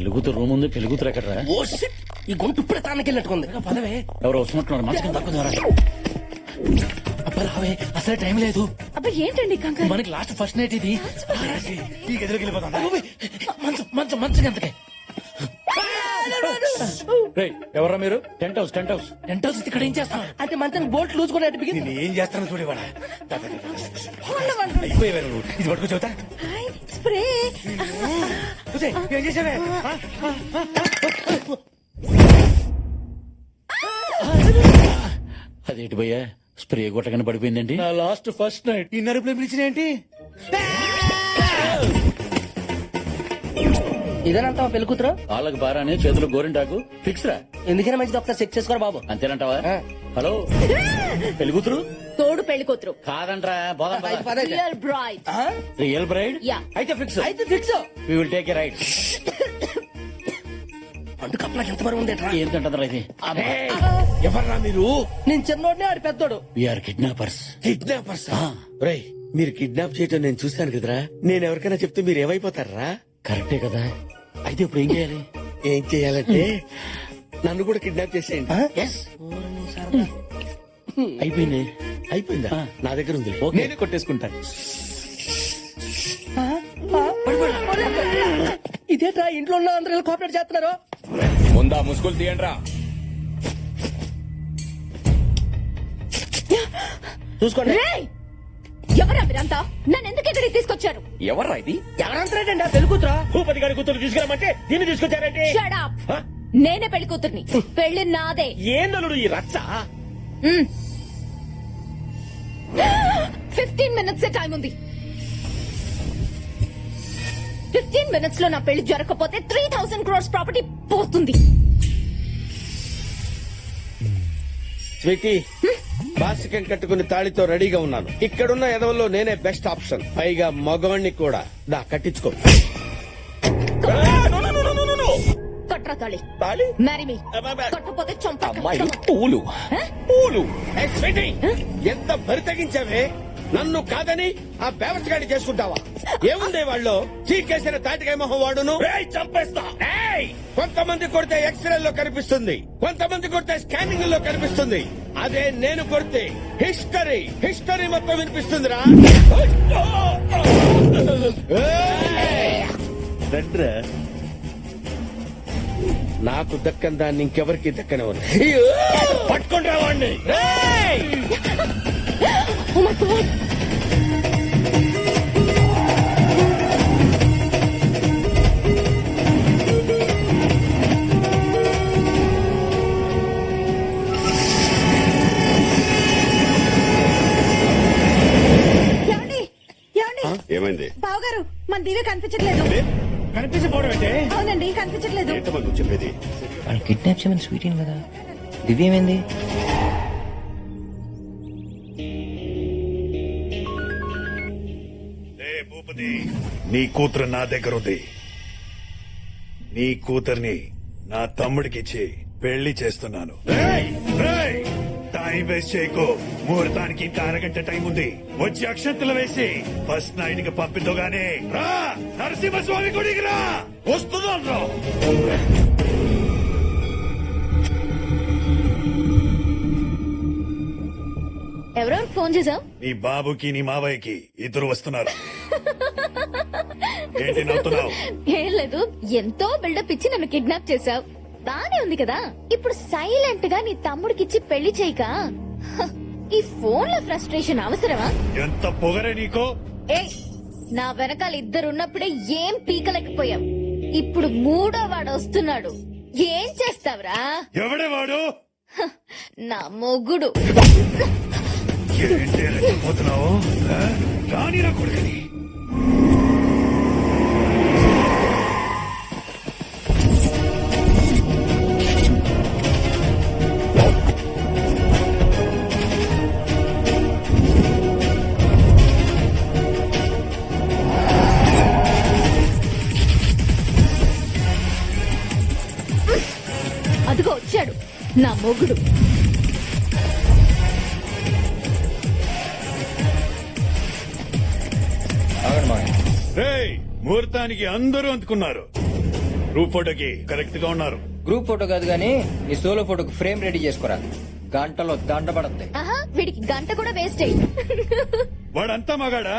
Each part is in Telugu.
పెళ్ళి కూతురు రూమ్ ఉంది పెళ్ళి కూతురు ఎక్కడరా? Oh shit! ఈ గొంతు ఇప్పుడే తానకెళ్ళినట్టుకుంది పదవే. ఎవరో వస్తున్నట్టున్నారు మనసుకి తక్కువ అబ్బా రావే అసలే టైం లేదు. అబ్బా ఏంటండి కంగారు? మనకి లాస్ట్ ఫస్ట్ నైట్ ఇది. ఈ గదిలోకి వెళ్ళిపోతాం. మంచం మంచం మంచం ఎంతకే ఎవరా మీరు? Tent house tent house. Tent house ఇక్కడ ఏం చేస్తాం? అంటే మంచానికి బోల్ట్ లూజ్ కూడా బిగింది. నేను ఏం చేస్తాను చూడేవాడా అయిపోయేవారు నువ్వు. ఇది పట్టుకో చెబుతా. స్ప్రే. చూసే, ఏం చేసావే? అదేంటి భయ్యా? స్ప్రే కొట్టగానే పడిపోయిందండి. నా లాస్ట్ ఫస్ట్ నైట్. ఈ నరుపులు పిలిచిన ఏంటి? ఇదేనంటావా పెళ్ళి కూతురు? వాళ్ళకి బారానే చేతులు గోరింటాకు. ఫిక్స్ రా. ఎందుకైనా మంచిది ఒకసారి చెక్ చేసుకోరా బాబు. అంతేనంటావా? ఆ. హలో. పెళ్ళి కూతురు? తోడు పెళ్ళి కూతురు. కాదంట్రా పద. రియల్ బ్రైడ్ ఆ? Real bride Yeah. అయితే ఫిక్స్ అయితే fix we will take a right పండు కప్పలకి ఎంత బరువు ఉంది ఏంటంటారా ఇది? ఎవర్రా మీరు? నేను చిన్నోడిని ఆడు పెద్దోడు. వీఆర్ కిడ్నాపర్స్ కిడ్నాపర్స్ రేయ్ మీరు కిడ్నాప్ చేయటం నేను చూశాను కదరా. నేను ఎవరికైనా చెప్తే మీరు ఏమైపోతారా? కరెక్టే కదా? అయితే ఇప్పుడు ఏం చేయాలి? ఏం చేయాలంటే నన్ను కూడా కిడ్నాప్ చేసేయండి. ఎస్ అయిపోయింది. అయిపోయిందా. నా దగ్గర ఉంది. ఓకే. నేనే కొట్టేసుకుంటాను ఇదేట్రా? ఇంట్లో ఉన్న అందరూ కోఆపరేట్ చేస్తున్నారు? ముందా ముసుగులు తీయండిరా. చూసుకోండి. రేయ్! ఎవరా మీరంతా నన్ను ఎందుకు ఇక్కడికి తీసుకొచ్చారు? ఎవర్రా ఇది? ఎవరంటారేంటి ఆ పెళ్ళి కూతురా? భూపతి గారి కూతురు తీసుకురామంటే దీన్ని తీసుకొచ్చారంటే? Shut up. నేనే పెళ్ళి కూతుర్ని. పెళ్ళి నాదే. ఏందలుడు ఈ రచ్చ? ఫిఫ్టీన్ మినిట్స్ టైం ఉంది. ఫిఫ్టీన్ మినిట్స్లో నా పెళ్ళి జరగకపోతే త్రీ థౌసండ్ క్రోర్స్ ప్రాపర్టీ పోతుంది. స్వీటీ బాసికం కట్టుకుని తాళితో రెడీగా ఉన్నాను. ఇక్కడున్న ఎదవల్లో నేనే బెస్ట్ ఆప్షన్. పైగా మగవాణ్ణి కూడా. దా కట్టించుకో. కట్రా తాళి. తాళి? Marry me. కట్టపోతే చంప అమ్మాయిలు పూలు. పూలు. ఎంత బరి తగ్గించావే? నన్ను కాదని ఆ వ్యవస్థగాడి చేసుకుంటావా? ఏముంది వాళ్ళు చీకేసిన తాటికాయ మొహం వాడును? చంపేస్తా. కొంతమంది కొడితే ఎక్స్రే లో కనిపిస్తుంది. కొంతమంది కొడితే స్కానింగ్లో కనిపిస్తుంది. అదే నేను కొడితే హిస్టరీ. హిస్టరీ మొత్తం వినిపిస్తుందిరా. ఏయ్! రండ్రా. నాకు దక్కని దాన్ని ఇంకెవరికి దక్కనివ్వను. పట్టుకుని రావండి Oh my God. ఏమండి? ఏమండి ఏమైంది? బావగారు మన దివ్య కనిపించట్లేదు. కనిపించకపోవడం అంటే అవునండి కనిపించట్లేదు. ఏంటమ్మా నువ్వు చెప్పేది? వాళ్ళు కిడ్నాప్ చేయమని స్వీట్ కదా? దివ్యమేంది భూపతి నీ కూతురు నా దగ్గర ఉంది. నీ కూతుర్ని నా తమ్ముడికిచ్చి పెళ్ళి చేస్తున్నాను. టైం వేస్ట్ చేయకు. ముహూర్తానికి ఇంకా అరగంట టైం ఉంది. వచ్చి అక్షంతలు వేసి ఫస్ట్ నైట్కి పంపిద్దుగానే. రా! నరసింహస్వామి గుడికి రా! వస్తున్నాను ఎవరెవరు ఫోన్ చేసావు నీ బాబుకి నీ మావయ్యకి ఇద్దరు వస్తున్నారు. ఏంటి నవ్వుతున్నావు? ఏం లేదు ఎంతో బిల్డప్ ఇచ్చి నన్ను కిడ్నాప్ చేసావు బానే ఉంది కదా? ఇప్పుడు సైలెంట్గా నీ తమ్ముడికిచ్చి పెళ్ళి చేయక? ఈ ఫోన్లో ఫ్రస్ట్రేషన్ అవసరమా? ఎంత పొగరే నీకో? ఏ నా వెనకాల ఇద్దరున్నప్పుడే ఏం పీకలేకపోయావు? ఇప్పుడు మూడో వాడు వస్తున్నాడు. ఏం చేస్తావురా? ఎవడే వాడు? నా మొగుడు. ఏంటి రెచ్చిపోతున్నావు ఆ? రానిరా కొడుకని ముహూర్తానికి అందరూ అందుకున్నారు. గ్రూప్ ఫోటోకి కరెక్ట్గా ఉన్నారు. గ్రూప్ ఫోటో కాదు గానీ నీ సోలో ఫోటోకి ఫ్రేమ్ రెడీ చేసుకోరా? గంటలో దండ పడద్ది ఆహా వీడికి గంట కూడా వేస్ట్ అయ్యి వాడంతా మగాడా?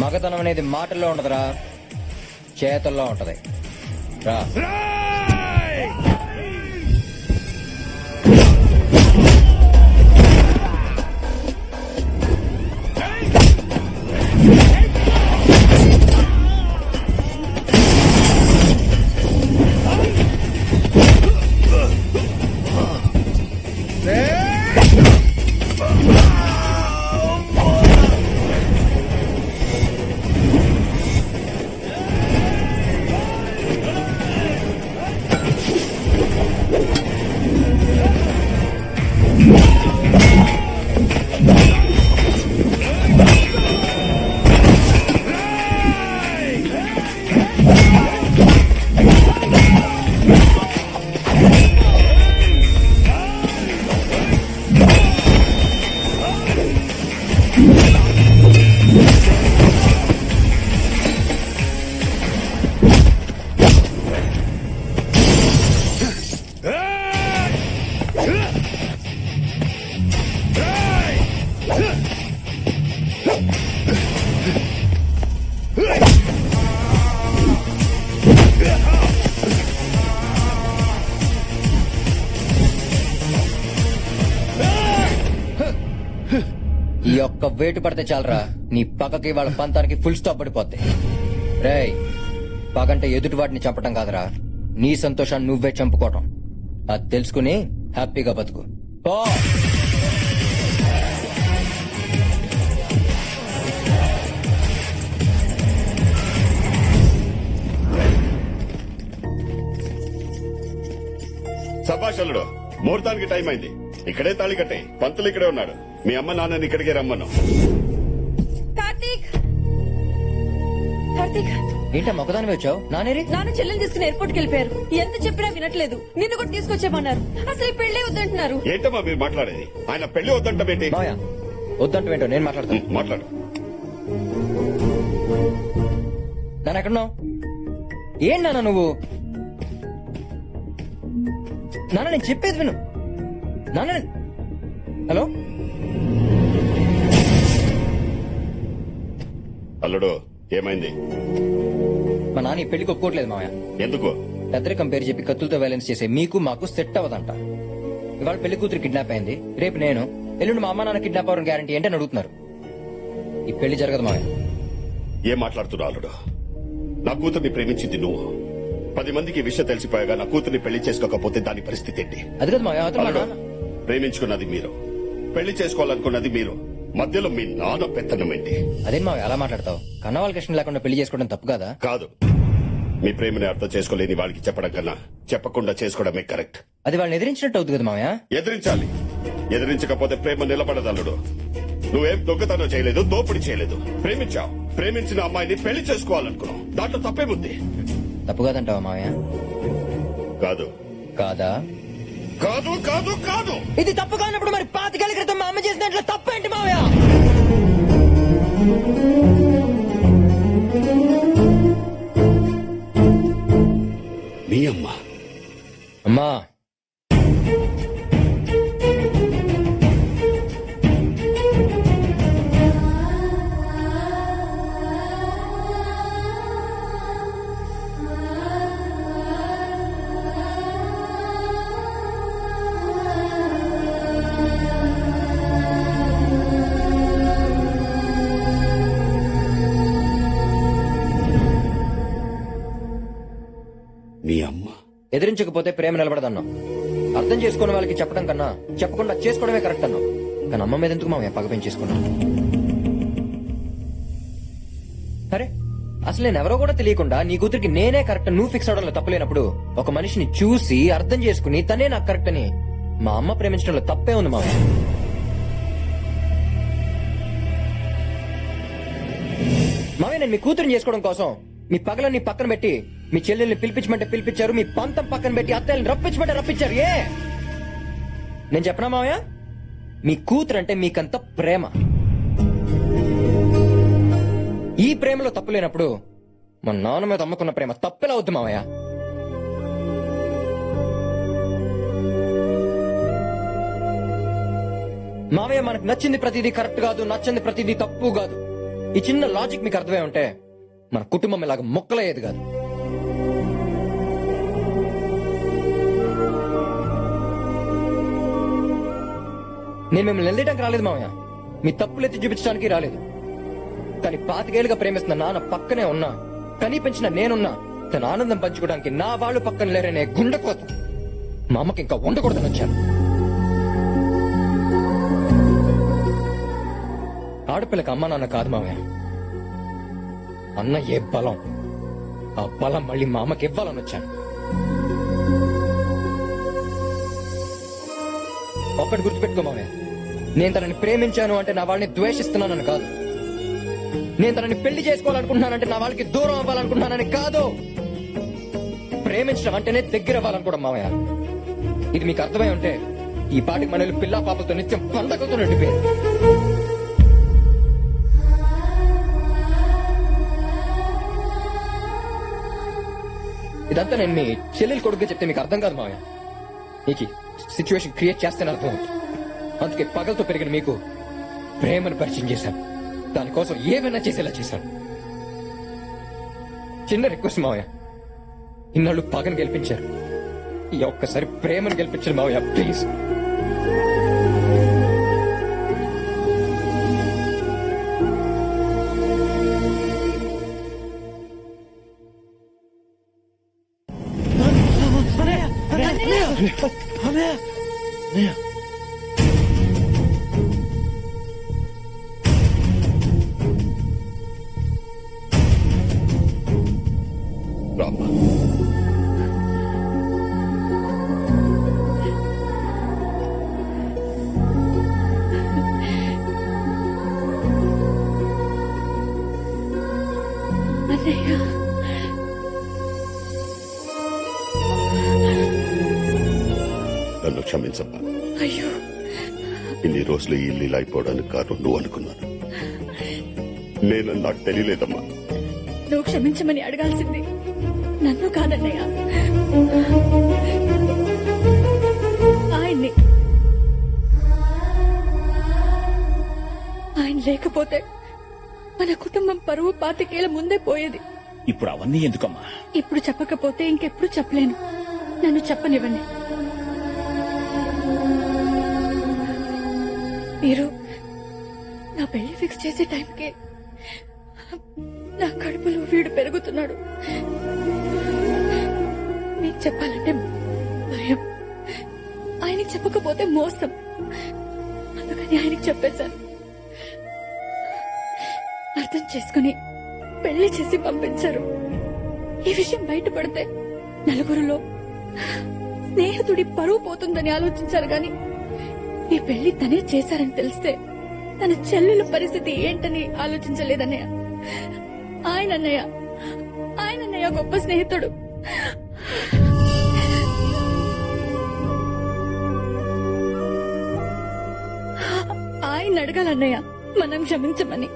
మగతనం అనేది మాటల్లో ఉండదురా చేతల్లో ఉంటది. రా! ఒక్క పడితే చాలరా. నీ పక్కకి వాళ్ళ పంతానికి ఫుల్ స్టాప్ పడిపోద్ది. రేయ్ పగంటే ఎదుటి వాటిని చంపటం కాదురా. నీ సంతోషాన్ని నువ్వే చంపుకోవటం. అది తెలుసుకుని హ్యాపీగా బతుకు. పో! సభాషలుడు ముహూర్తానికి టైం అయింది. ఇక్కడే తాళి కట్టే. పంతులు ఇక్కడే ఉన్నాడు మీ అమ్మ నాన్నని ఇక్కడికే రమ్మను. కార్తీక్! కార్తీక్! ఏంటా మొక్కదాని వచ్చావు? నానేరి నాన్న చెల్లెని తీసుకుని ఎయిర్పోర్ట్కి వెళ్ళిపోయారు. ఎంత చెప్పినా వినట్లేదు. నిన్ను కూడా తీసుకొచ్చేమన్నారు అసలు ఈ పెళ్ళి వద్దంటున్నారు. ఏంటమ్మా మీరు మాట్లాడేది? ఆయన పెళ్ళి వద్దంటమేంటి మాయా వద్దంటే ఏంటో నేను మాట్లాడతాను. మాట్లాడు. నాన్న ఎక్కడున్నావు? ఏం నాన్న నువ్వు? నాన్న నేను చెప్పేది విను. నాన్న నేను- హలో? అల్లుడు ఏమైంది? మా నాన్న ఈ పెళ్ళికి ఒప్పుకోవట్లేదు మామయ్య ఎందుకు? పెద్దరికం పేరు చెప్పి కత్తులతో వైలెన్స్ చేసే మీకు మాకు సెట్ అవ్వదంట. ఇవాళ పెళ్ళి కూతురు కిడ్నాప్ అయింది. రేపు నేను ఎల్లుండి మా అమ్మ నాన్న కిడ్నాప్ అవ్వడం గ్యారంటీ ఏంటని అడుగుతున్నారు. ఈ పెళ్ళి జరగదు మామయ్య ఏం మాట్లాడుతున్నావు అల్లుడు? నా కూతుర్ని ప్రేమించింది నువ్వు. పది మందికి విషయం తెలిసిపోయాగా నా కూతుర్ని పెళ్ళి చేసుకోకపోతే దాని పరిస్థితి ఏంటి? అది కదా ప్రేమించుకున్నది మీరు. పెళ్ళి చేసుకోవాలనుకున్నది మీరు. మధ్యలో మీ నాన్న పెత్తనం ఏంటి? అదేం మామయ్య అలా మాట్లాడతావు? కన్న వాళ్ళకి ఇష్టం లేకుండా పెళ్ళి చేసుకోవడం తప్పు కదా? కాదు. మీ ప్రేమని అర్థం చేసుకోలేని వాళ్ళకి చెప్పడం కన్నా చెప్పకుండా చేసుకోవడమే కరెక్ట్. అది వాళ్ళని ఎదిరించినట్టు అవుతుంది కదా మామయ్య ఎదిరించాలి. ఎదిరించకపోతే ప్రేమ నిలబడదల్లుడు నువ్వేం దొంగతనం చేయలేదు దోపిడీ చేయలేదు. ప్రేమించావు. ప్రేమించిన అమ్మాయిని పెళ్ళి చేసుకోవాలనుకున్నావు. దాంట్లో తప్పేముంది? తప్పు కాదంటావా మామయ్య కాదు. కాదా? కాదు కాదు కాదు. ఇది తప్పు కానప్పుడు మరి పాతికేళ్ళ క్రితం మా అమ్మ చేసినట్లు తప్పేంటి మావయ్య? ఎదిరించకపోతే ప్రేమ నిలబడదన్నావు. అర్థం చేసుకున్న వాళ్ళకి చెప్పడం కన్నా చెప్పకుండా చేసుకోవడమే కరెక్ట్ అన్నావు. కానీ అమ్మ మీద ఎందుకు మామయ్య పగ పెంచేసుకున్నాం సరే అసలు నేను ఎవరో కూడా తెలియకుండా నీ కూతురికి నేనే కరెక్ట్ నువ్వు ఫిక్స్ అవడంలో తప్పలేనప్పుడు ఒక మనిషిని చూసి అర్థం చేసుకుని తనే నాకు కరెక్ట్ అని మా అమ్మ ప్రేమించడంలో తప్పే ఉంది మామయ్య మామయ్య నేను మీ కూతురుని చేసుకోవడం కోసం మీ పగలన్నీ పక్కన పెట్టి మీ చెల్లెల్ని పిలిపించమంటే పిలిపించారు మీ పంతం పక్కన పెట్టి అత్తయ్యని రప్పించమంటే రప్పించారు ఏ? నేను చెప్పనా మావయ్య? మీ కూతురు అంటే మీకంత ప్రేమ. ఈ ప్రేమలో తప్పు లేనప్పుడు మా నాన్న మీద అమ్ముకున్న ప్రేమ తప్పెలా అవుద్ది మావయ్య? మావయ్య మనకు నచ్చింది ప్రతిదీ కరెక్ట్ కాదు నచ్చింది ప్రతిదీ తప్పు కాదు. ఈ చిన్న లాజిక్ మీకు అర్థమై ఉంటే మన కుటుంబం ఇలాగ మొక్కలయ్యేది కాదు. నేను మిమ్మల్ని వెళ్ళడానికి రాలేదు మామయ్య మీ తప్పులు ఎత్తి చూపించడానికి రాలేదు. కానీ పాతికేళ్ళుగా ప్రేమిస్తున్న నాన్న పక్కనే ఉన్నా కనీ పెంచిన నేనున్నా తన ఆనందం పంచుకోవడానికి నా వాళ్ళు పక్కన లేరనే గుండెకోత మా అమ్మకి ఇంకా ఉండకూడదని వచ్చాను. ఆడపిల్లకి అమ్మ నాన్న కాదు మామయ్య అన్న ఏ బలం. ఆ బలం మళ్ళీ మా అమ్మకి ఇవ్వాలని వచ్చాను. ఒక్కటి గుర్తుపెట్టుకో నేను తనని ప్రేమించాను అంటే నా వాళ్ళని ద్వేషిస్తున్నానని కాదు. నేను తనని పెళ్ళి చేసుకోవాలనుకుంటున్నానంటే నా వాళ్ళకి దూరం అవ్వాలనుకుంటున్నానని కాదు. ప్రేమించడం అంటేనే దగ్గర అవ్వాలనుకోవడం మామయ్య. ఇది మీకు అర్థమై ఉంటే ఈ పాటికి మనల్ని పిల్లా పాపలతో నిత్యం పండగతో నిండిపోయింది. ఇదంతా నేను మీ చెల్లెలు కొడుకు చెప్తే మీకు అర్థం కాదు మామయ్య. నీకి సిచ్యువేషన్ క్రియేట్ చేస్తాను అర్థం అందుకే పగలతో పెరిగిన మీకు ప్రేమను పరిచయం చేశాను. దానికోసం ఏమైనా చేసేలా చేశాను. చిన్న రిక్వెస్ట్ మావయ్య. ఇన్నాళ్ళు పగను గెలిపించారు. ఈ ఒక్కసారి ప్రేమను గెలిపించారు మావయ్య ప్లీజ్ అన్నయ్య నన్ను క్షమించమ్మా. అయ్యో. ఇన్ని రోజులు ఈ ఇల్లు ఇలా అయిపోవడానికి కారణం నువ్వు అనుకున్నాను. నేను నాకు తెలియలేదమ్మా. నువ్వు క్షమించమని అడగాల్సింది నన్ను కాదన్నయ్య. ఆయన్ని. ఆయన లేకపోతే మన కుటుంబం పరువు పాతికేళ్ళ ముందే పోయేది. ఇప్పుడు అవన్నీ ఎందుకమ్మా? ఇప్పుడు చెప్పకపోతే ఇంకెప్పుడు చెప్పలేను. నన్ను చెప్పనివ్వండి. మీరు నా పెళ్ళి ఫిక్స్ చేసే టైంకి నా కడుపులో వీడు పెరుగుతున్నాడు. మీకు చెప్పాలంటే భయం. ఆయనకి చెప్పకపోతే మోసం. అందుకని ఆయనకి చెప్పేశాను. అర్థం చేసుకుని పెళ్ళి చేసి పంపించారు. ఈ విషయం బయటపడితే నలుగురిలో స్నేహితుడి పరువు పోతుందని ఆలోచించారు గాని ఈ పెళ్ళి తనే చేశారని తెలిస్తే తన చెల్లెల పరిస్థితి ఏంటని ఆలోచించలేదన్నయ్య. ఆయన అన్నయ్య ఆయన అన్నయ్య గొప్ప స్నేహితుడు. ఆయన అడగాలన్నయ్య మనం క్షమించమని.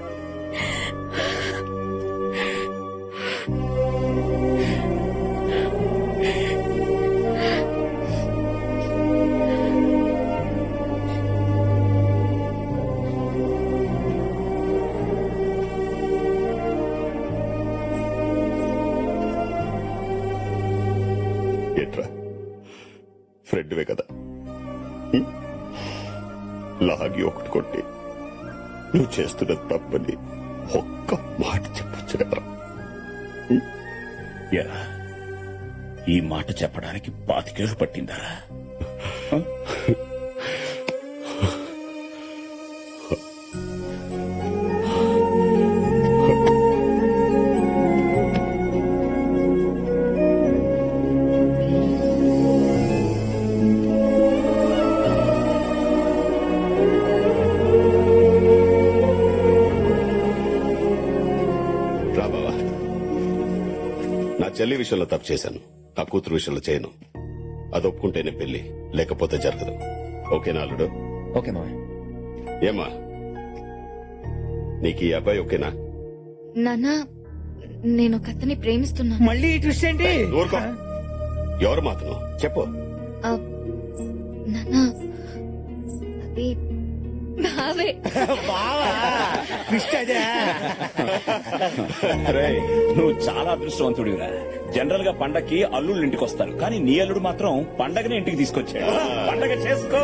లాగి ఒకటి కొట్టి నువ్వు చేస్తున్న తప్పని ఒక్క మాట చెప్పొచ్చు కదరా ఈ మాట చెప్పడానికి పాతికేళ్ళు పట్టిందా? చెల్లి విషయంలో తప్పు చేశాను. నా కూతురు విషయంలో చేయను. అది ఒప్పుకుంటేనే పెళ్ళి. లేకపోతే జరగదు. ఓకేనా అల్లుడు? ఓకే మావయ్య. ఏమా? నీకు ఈ అబ్బాయి ఓకేనా? నాన్న నేను ఒక అతన్ని ప్రేమిస్తున్నాను. మళ్ళీ ఈ ట్విస్ట్ ఏంటి? ఊరుకో ఎవరు మాతను చెప్పు. ఆ, నాన్న అది బావే బావా ట్విస్ట్ అదే. రేయ్, నువ్వు చాలా అదృష్టవంతుడివిరా. జనరల్గా పండక్కి అల్లుళ్ళు ఇంటికి వస్తారు కానీ నీ అల్లుడు మాత్రం పండగనే ఇంటికి తీసుకొచ్చాడు. పండగ చేసుకో.